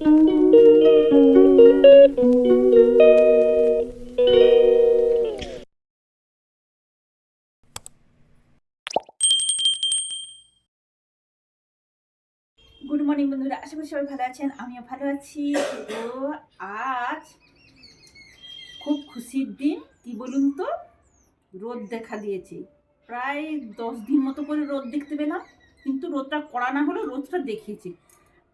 Good morning বন্ধুরা। আশা করি সবাই ভালো আছেন। আমিও ভালো আছি। তো আজ খুব খুশির দিন। কি বলুন তো? রোদ দেখা দিয়েছে। প্রায় দশ দিন মতো করে রোদ দেখতে পেলাম। কিন্তু রোদটা কড়া না হলেও রোদটা দেখিয়েছে।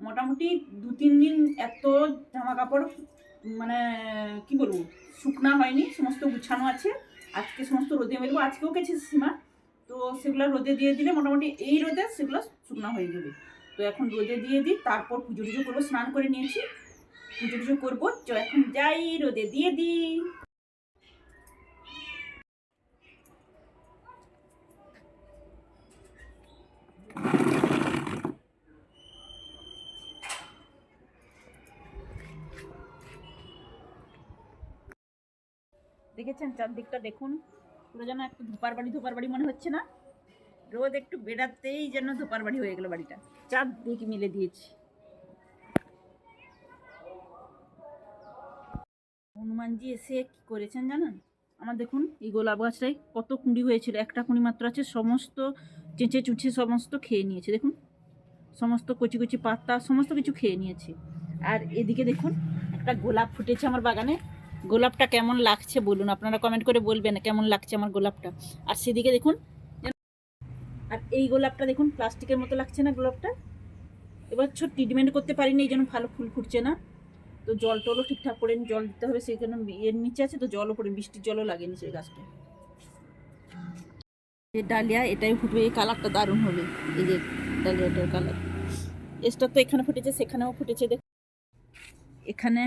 মোটামুটি দু তিন দিন এত জামা কাপড় মানে কি বলব, শুকনা হয়নি, সমস্ত গুছানো আছে। আজকে সমস্ত রোদে মেলবো আজকেও গেছে সীমা। তো সেগুলো রোদে দিয়ে দিলে মোটামুটি এই রোদে সেগুলো শুকনা হয়ে যাবে। তো এখন রোদে দিয়ে দিই, তারপর পুজো টুজো করব, স্নান করে নিয়েছি। পুজো টুজো করব চ এখন যাই রোদে দিয়ে দিই। দেখেছেন? চারদিকটা দেখুন। পুরো যেন একটু ধোপার বাড়ি ধোপার বাড়ি মনে হচ্ছে না। রোদ একটু বেড়াতেই যেন ধোপার বাড়ি হয়ে গেল বাড়িটা। চারদিক মিলে দিয়েছি। হনুমানজি এসে কি করেছেন জানেন? আমার দেখুন, এই গোলাপ গাছটাই কত কুঁড়ি হয়েছিল। একটা কুঁড়ি মাত্র আছে, সমস্ত চেঁচে চুচে সমস্ত খেয়ে নিয়েছে। দেখুন, সমস্ত কচি কচি পাতা, সমস্ত কিছু খেয়ে নিয়েছে। আর এদিকে দেখুন, একটা গোলাপ ফুটেছে আমার বাগানে। গোলাপটা কেমন লাগছে বলুন? আপনারা কমেন্ট করে বলবেন কেমন লাগছে আমার গোলাপটা। আর সেদিকে দেখুন, আর এই গোলাপটা দেখুন, প্লাস্টিকের মতো লাগছে না গোলাপটা? এবার ছোট ট্রিটমেন্ট করতে পারিনি, এই জন্য ভালো ফুল ফুটছে না। তো জল টলও ঠিকঠাক করে জল দিতে হবে সেখানে এর নিচে আছে, তো জলও পড়ে, বৃষ্টির জলও লাগেনি সেই গাছটা এই ডালিয়া, এটাই ফুটবে, এই কালারটা দারুণ হবে, এই যে ডালিয়াটার কালার। এসটা তো এখানে ফুটেছে, সেখানেও ফুটেছে, দেখ। এখানে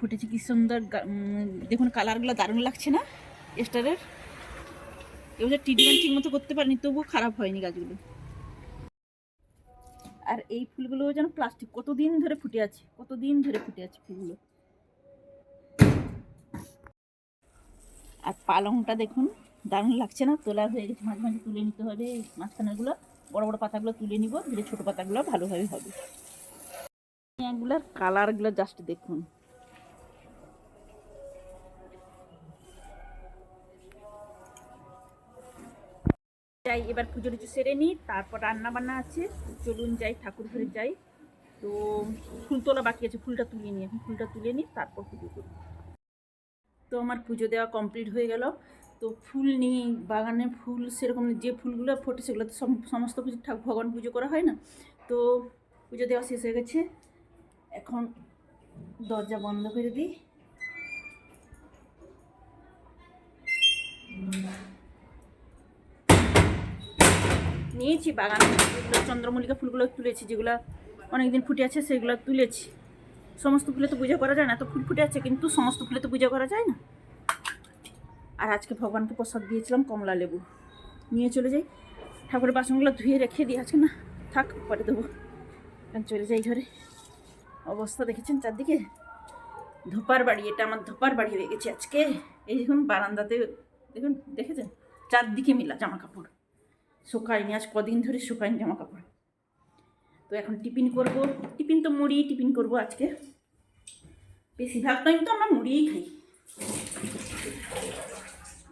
ফুটেছে কি সুন্দর দেখুন কালারগুলো দারুণ লাগছে না? স্টারের এবার ট্রিটমেন্ট ঠিক মতো করতে পারিনি, তবুও খারাপ হয়নি গাছগুলো। আর এই ফুলগুলো যেন প্লাস্টিক, কতদিন ধরে ফুটে আছে, কতদিন ধরে ফুটে আছে ফুলগুলো। আর পালংটা দেখুন, দারুণ লাগছে না? তোলা হয়ে গেছে, মাঝে মাঝে তুলে নিতে হবে এই মাঝখানেরগুলো বড় বড় পাতাগুলো তুলে নিব ধীরে ছোটো পাতাগুলো ভালোভাবে হবে। কালারগুলো জাস্ট দেখুন। যাই, এবার পুজো টুজো সেরে নিই, তারপর রান্না বান্না আছে। চলুন যাই, ঠাকুর ঘরে যাই। তো ফুল তোলা বাকি আছে, ফুলটা তুলে নিই, এখন ফুলটা তুলে নিই, তারপর পুজো করি। তো আমার পুজো দেওয়া কমপ্লিট হয়ে গেল। তো ফুল নিয়ে বাগানে ফুল, সেরকম যে ফুলগুলো ফোটে, সেগুলো তো সম- সমস্ত কিছু ঠাকুর ভগবান পুজো করা হয় না। তো পুজো দেওয়া শেষ হয়ে গেছে। এখন দরজা বন্ধ করে দিই। নিয়েছি বাগান। যেগুলো চন্দ্রমল্লিকা ফুলগুলো তুলেছি, যেগুলো অনেকদিন ফুটে আছে, সেগুলো তুলেছি। সমস্ত ফুলে তো পূজা করা যায় না তো ফুল ফুটে আছে, কিন্তু সমস্ত ফুলে তো পূজা করা যায় না। আর আজকে ভগবানকে প্রসাদ দিয়েছিলাম কমলা লেবু। নিয়ে চলে যাই। ঠাকুরের বাসনগুলো ধুয়ে রেখে দিয়ে আছে না, থাক, পরে দেবো চলে যাই ঘরে। অবস্থা দেখেছেন চারদিকে? ধোপার বাড়ি, এটা আমার ধোপার বাড়ি হয়ে গেছে আজকে। এই দেখুন, বারান্দাতে, দেখুন, দেখেছেন? চারদিকে মিলা জামা কাপড় শুকায়নি, আজ কদিন ধরে শুকায়নি জামা কাপড় তো এখন টিফিন করব। টিফিন তো মুড়ি, টিফিন করব আজকে। বেশিরভাগ টাইম তো আমরা মুড়িই খাই।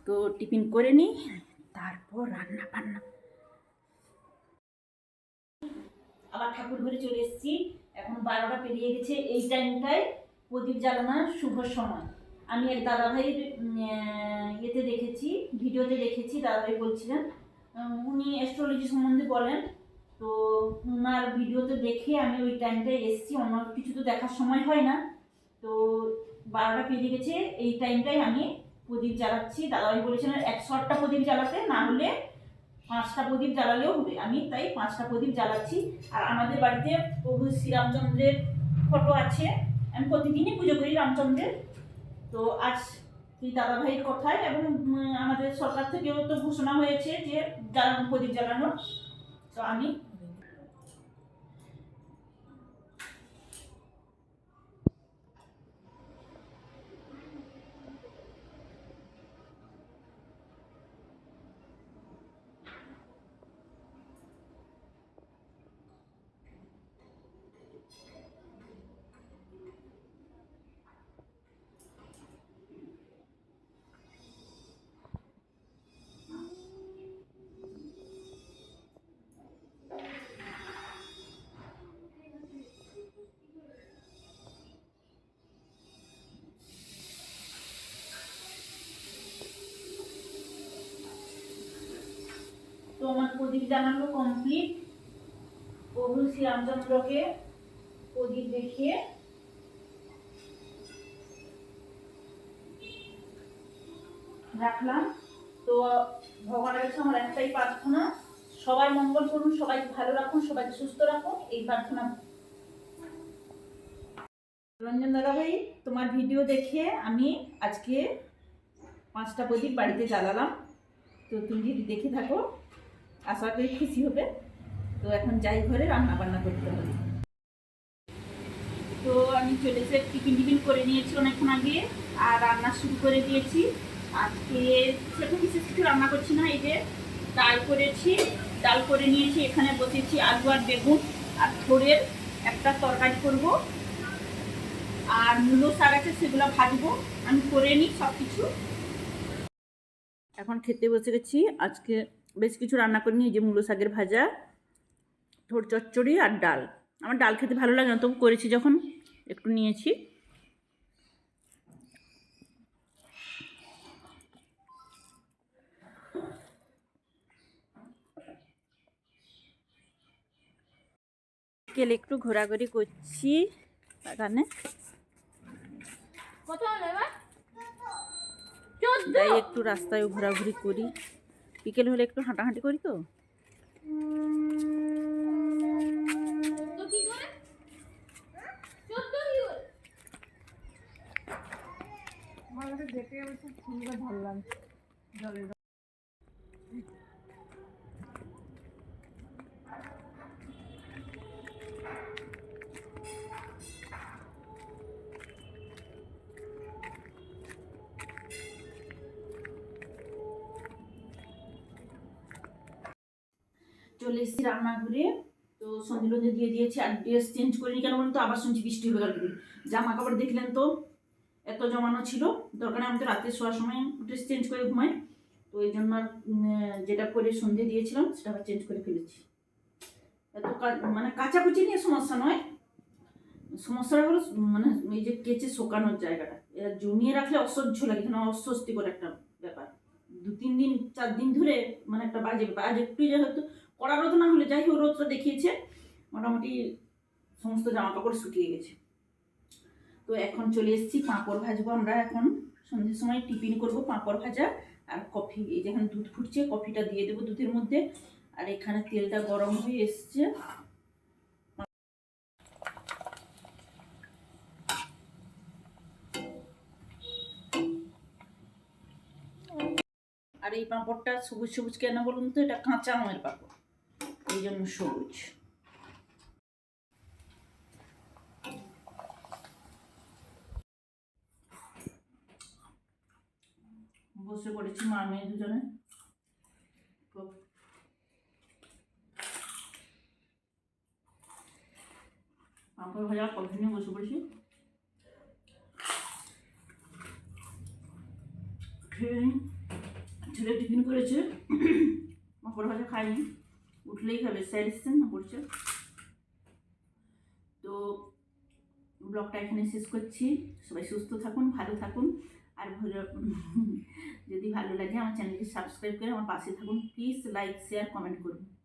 তো টিফিন করে নিই, তারপর রান্না বান্না। আবার ঠাকুর ঘরে চলে এসেছি। এখন বারোটা পেরিয়ে গেছে। এই টাইমটায় প্রদীপ জ্বালানোর শুভ সময়। আমি এক দাদাভাইয়ের ইয়েতে দেখেছি ভিডিওতে দেখেছি, দাদাভাই বলছিলেন উনি অ্যাস্ট্রোলজি সম্বন্ধে বলেন। তো ওনার ভিডিওতে দেখে আমি ওই টাইমটায় এসেছি। অন্য কিছু তো দেখার সময় হয় না। তো বারোটা পেরিয়ে গেছে। এই টাইমটাই আমি প্রদীপ জ্বালাচ্ছি। দাদাভাই বলেছিলেন একশো আটটা প্রদীপ জ্বালাতে, না হলে পাঁচটা প্রদীপ জ্বালালেও হবে। আমি তাই পাঁচটা প্রদীপ জ্বালাচ্ছি। আর আমাদের বাড়িতে প্রভু শ্রীরামচন্দ্রের ফটো আছে। আমি প্রতিদিনই পুজো করি রামচন্দ্রের। তো আজ সেই দাদাভাইয়ের কথায় এবং আমাদের সরকার থেকেও তো ঘোষণা হয়েছে যে প্রদীপ জ্বালানোর তো আমি জানানো কমপ্লিট প্রভু শ্রীরামচন্দ্রকে প্রদীপ দেখিয়ে রাখলাম। তো, ভগবানের কাছে আমার একটাই প্রার্থনা, সবাই মঙ্গল করুন, সবাইকে ভালো রাখুন, সবাইকে সুস্থ রাখুন। এই প্রার্থনা। রঞ্জন দাদা ভাই, তোমার ভিডিও দেখে আমি আজকে পাঁচটা প্রদীপ বাড়িতে জ্বালালাম। তো তুমি যদি দেখে থাকো। আশা করি খুশি হবে। তো এখন যাই ঘরে রান্না বান্না করতে হবে। তো আমি চলে এসে টিফিন টিফিন করে নিয়েছি অনেকক্ষণ আগে, আর রান্না শুরু করে দিয়েছি। আজকে সেরকম বিশেষ কিছু রান্না করছি না, এই যে ডাল করেছি। ডাল করে নিয়েছি, এখানে বসেছি আলু আর বেগুন, আর থোড়ের একটা তরকারি করব। আর মূলো শাক আছে, সেগুলো ভাজবো। আমি করে নিই সব কিছু এখন খেতে বসে গেছি। আজকে বেশ কিছু রান্না করে নিই এই যে মূলো শাকের ভাজা থোড় চচ্চড়ি আর ডাল। আমার ডাল খেতে ভালো লাগে না তবু করেছি যখন একটু নিয়েছি। বিকেলে একটু ঘোরাঘুরি করছি বাগানে। একটু রাস্তায় ঘোরাঘুরি করি। বিকেল হলে একটু হাঁটাহাঁটি করি তো? দেখে অবশ্য ভালো লাগছে চলে এসেছি রান্নাঘরে। তো সন্ধে টন্ধে দিয়ে দিয়েছি আর ড্রেস চেঞ্জ করিনি, কেন বলুন তো? আবার শুনছি বৃষ্টি হবে কালকে জামা কাপড় দেখলেন তো? এত জমানো ছিল। দরকার আমি তো রাতে শোয়ার সময় ড্রেস চেঞ্জ করে ঘুমাই। তো এই জন্য যেটা করে সন্ধে দিয়েছিলাম, সেটা আবার চেঞ্জ করে ফেলেছি। এত মানে কাচাকুচি নিয়ে সমস্যা নয়। সমস্যাটা হলো মানে এই যে কেচে শোকানোর জায়গাটা। এরা জমিয়ে রাখলে অসহ্য লাগে, কেন? অস্বস্তিকর একটা ব্যাপার। দু তিন দিন, চার দিন ধরে মানে একটা বাজে ব্যাপার। আজ একটু যে হয়তো কড়া রোদ না হলে যাই হোক, রোদটা দেখিয়েছে। মোটামুটি সমস্ত জামা কাপড় শুকিয়ে গেছে। তো এখন চলে এসেছি, পাঁপড় ভাজবো আমরা এখন। সন্ধ্যের সময় টিফিন করব পাঁপড় ভাজা আর কফি। এই যেখানে দুধ ফুটছে, কফিটা দিয়ে দেবো দুধের মধ্যে। আর এখানে তেলটা গরম হয়ে এসছে। আর এই পাঁপড়টা সবুজ সবুজ কেন বলুন তো? এটা কাঁচা আমের পাঁপড়। এই জন্য সবুজ। বসে পড়েছি মা, মেয়ে দুজনে। পাঁপড় ভাজা নিয়ে বসে পড়েছি? খেয়ে ছেলে টিফিন করেছে। পাঁপড় ভাজা খাইনি উঠলেই খাবে স্যার এসছেন না পড়ছে তো ব্লগটা এখানে শেষ করছি। সবাই সুস্থ থাকুন, ভালো থাকুন। আর ভালো- যদি ভালো লাগে, আমার চ্যানেলকে সাবস্ক্রাইব করে আমার পাশে থাকুন। প্লিজ লাইক, শেয়ার, কমেন্ট করুন।